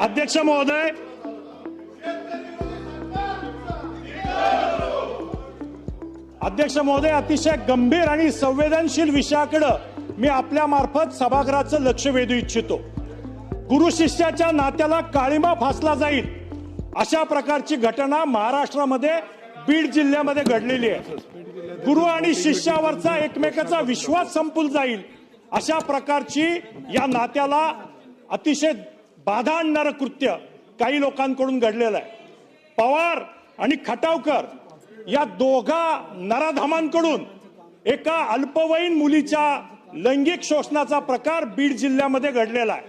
अध्यक्ष महोदय. अध्यक्ष महोदय अतिशय गंभीर आणि संवेदनशील विषयाकडं मी आपल्या मार्फत सभागृहाचं लक्ष वेधू इच्छितो. गुरु शिष्याच्या नात्याला काळीमा फासला जाईल अशा प्रकारची घटना महाराष्ट्रामध्ये बीड जिल्ह्यामध्ये घडलेली आहे. गुरु आणि शिष्यावरचा एकमेकाचा विश्वास संपून जाईल अशा प्रकारची या नात्याला अतिशय बाधा आणणारं कृत्य काही लोकांकडून घडलेलं आहे. पवार आणि खटावकर या दोघा नराधामांकडून एका अल्पवयीन मुलीच्या लैंगिक शोषणाचा प्रकार बीड जिल्ह्यामध्ये घडलेला आहे.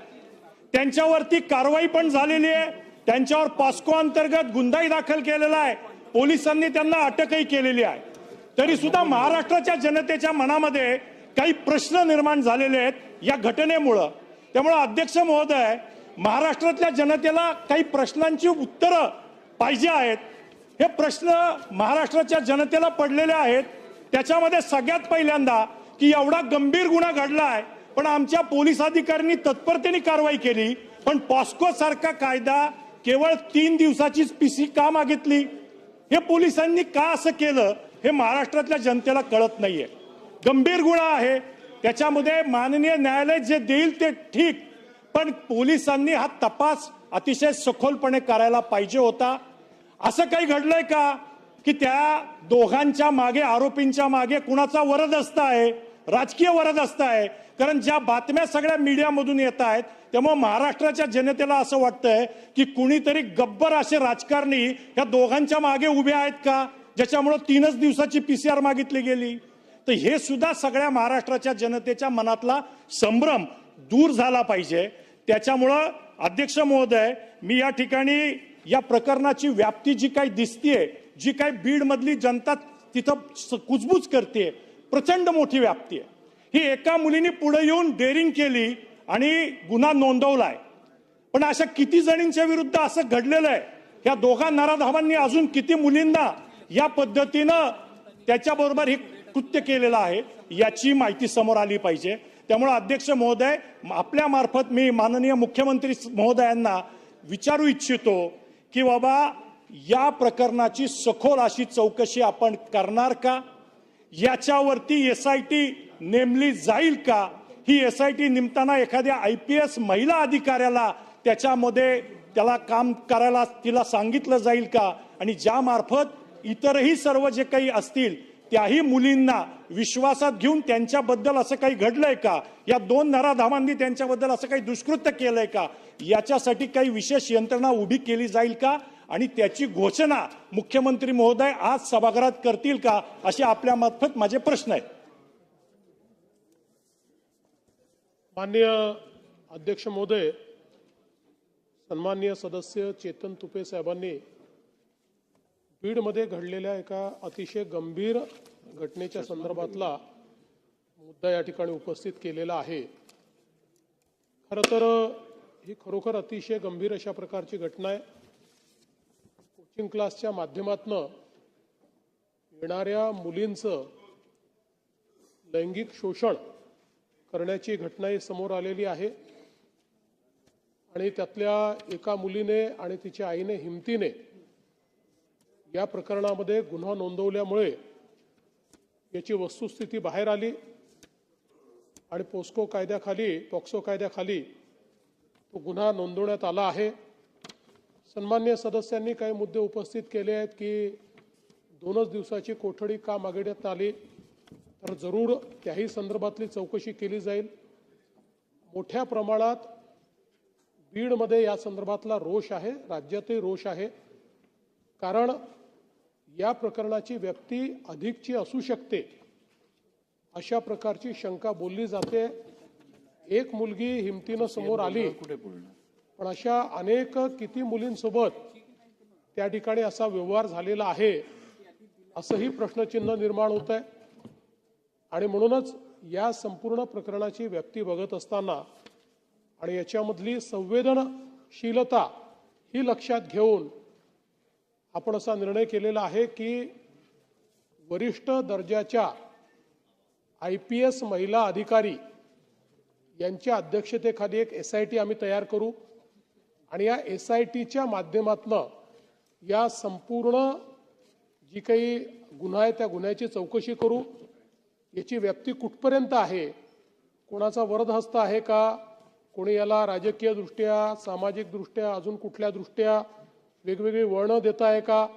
त्यांच्यावरती कारवाई पण झालेली आहे. त्यांच्यावर पॉस्को अंतर्गत गुन्हाही दाखल केलेला आहे. पोलिसांनी त्यांना अटकही केलेली आहे. तरी सुद्धा महाराष्ट्राच्या जनतेच्या मनामध्ये काही प्रश्न निर्माण झालेले आहेत या घटनेमुळं. त्यामुळं अध्यक्ष महोदय महाराष्ट्रातल्या जनतेला काही प्रश्नांची उत्तरं पाहिजे आहेत. हे प्रश्न महाराष्ट्राच्या जनतेला पडलेले आहेत. त्याच्यामध्ये सगळ्यात पहिल्यांदा की एवढा गंभीर गुन्हा घडला आहे पण आमच्या पोलीस अधिकाऱ्यांनी तत्परतेने कारवाई केली. पण पॉस्को सारखा कायदा केवळ तीन दिवसाचीच पीसी का मागितली? हे पोलिसांनी का असं केलं हे महाराष्ट्रातल्या जनतेला कळत नाहीये. गंभीर गुन्हा आहे. त्याच्यामध्ये माननीय न्यायालय जे देईल ते ठीक पण पोलिसांनी हा तपास अतिशय सखोलपणे करायला पाहिजे होता. असं काही घडलंय का? की त्या दोघांच्या मागे आरोपींच्या मागे कुणाचा वरदस्त आहे? राजकीय वरदस्त आहे. कारण ज्या बातम्या सगळ्या मीडियामधून येत आहेत त्यामुळे महाराष्ट्राच्या जनतेला असं वाटतंय की कुणीतरी गब्बर असे राजकारणी या दोघांच्या मागे उभे आहेत का? ज्याच्यामुळं तीनच दिवसाची पीसीआर मागितली गेली. तर हे सुद्धा सगळ्या महाराष्ट्राच्या जनतेच्या मनातला संभ्रम दूर झाला पाहिजे. त्याच्यामुळं अध्यक्ष महोदय मी या ठिकाणी या प्रकरणाची व्याप्ती जी काही दिसतीये जी काही बीडमधली जनता तिथं कुजबूज करते प्रचंड मोठी व्याप्ती आहे. ही एका मुलीने पुढे येऊन डेअरिंग केली आणि गुन्हा नोंदवलाय. पण अशा किती जणींच्या विरुद्ध असं घडलेलं आहे? या दोघा नराधामांनी अजून किती मुलींना या पद्धतीनं त्याच्याबरोबर हे कृत्य केलेलं आहे याची माहिती समोर आली पाहिजे. त्यामुळे अध्यक्ष महोदय आपल्यामार्फत मी माननीय मुख्यमंत्री महोदयांना विचारू इच्छितो की बाबा या प्रकरणाची सखोल अशी चौकशी आपण करणार का? याच्यावरती एस आय टी नेमली जाईल का? ही एस आय टी नेमताना एखाद्या आय पी एस महिला अधिकाऱ्याला त्याच्यामध्ये त्याला काम करायला तिला सांगितलं जाईल का? आणि ज्यामार्फत इतरही सर्व जे काही असतील त्याही मुलींना विश्वासात घेऊन त्यांच्याबद्दल असं काही घडलंय का? या दोन नराधामांनी त्यांच्याबद्दल असं काही दुष्कृत्य केलंय का? याच्यासाठी काही विशेष यंत्रणा उभी केली जाईल का? आणि त्याची घोषणा मुख्यमंत्री महोदय आज सभागृहात करतील का? असे आपल्या मार्फत माझे प्रश्न आहेत. माननीय अध्यक्ष महोदय सन्माननीय सदस्य चेतन तुपे साहेबांनी बीडमध्ये घडलेल्या एका अतिशय गंभीर घटनेच्या संदर्भातला मुद्दा या ठिकाणी उपस्थित केलेला आहे. खरं तर ही खरोखर अतिशय गंभीर अशा प्रकारची घटना आहे. कोचिंग क्लासच्या माध्यमातनं येणाऱ्या मुलींचं लैंगिक शोषण करण्याची घटनाही समोर आलेली आहे. आणि त्यातल्या एका मुलीने आणि तिच्या आईने हिमतीने या प्रकरणामध्ये गुन्हा नोंदवल्यामुळे याची वस्तुस्थिती बाहेर आली आणि पोस्को कायद्याखाली पॉक्सो कायद्याखाली तो गुन्हा नोंदवण्यात आला आहे. सन्मान्य सदस्यांनी काही मुद्दे उपस्थित केले आहेत की दोनच दिवसाची कोठडी का मागण्यात आली तर जरूर त्याही संदर्भातली चौकशी केली जाईल. मोठ्या प्रमाणात बीडमध्ये या संदर्भातला रोष आहे राज्यातही रोष आहे. कारण या प्रकरणाची व्यक्ती अधिकची असू शकते. अशा प्रकारची शंका बोलली जाते. एक मुलगी हिमतीनं समोर आली. पण अशा अनेक किती मुलींसोबत त्या ठिकाणी असा व्यवहार झालेला आहे असंही प्रश्नचिन्ह निर्माण होत आहे आणि म्हणूनच या संपूर्ण प्रकरणाची व्याप्ती बघत असताना आणि याच्यामधली संवेदनशीलता ही लक्षात घेऊन आपण असा निर्णय केलेला आहे की वरिष्ठ दर्जाच्या आय पी एस महिला अधिकारी यांच्या अध्यक्षतेखाली एक एस आय टी आम्ही तयार करू. आणि या एस आय टीच्या माध्यमातनं या संपूर्ण जी काही गुन्हा आहे त्या गुन्ह्याची चौकशी करू. याची व्याप्ती कुठपर्यंत आहे? कोणाचा वरदहस्त आहे का? कोणी याला राजकीय दृष्ट्या अजून कुठल्या दृष्ट्या वेगवेगळी वळणं देता आहे का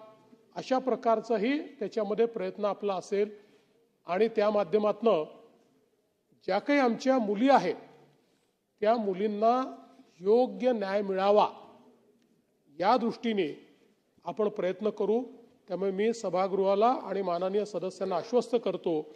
अशा प्रकारचाही त्याच्यामध्ये प्रयत्न आपला असेल. आणि त्या माध्यमातनं ज्या काही आमच्या मुली आहेत त्या मुलींना योग्य न्याय मिळावा या दृष्टीने आपण प्रयत्न करू. त्यामुळे मी सभागृहाला आणि माननीय सदस्यांना आश्वस्त करतो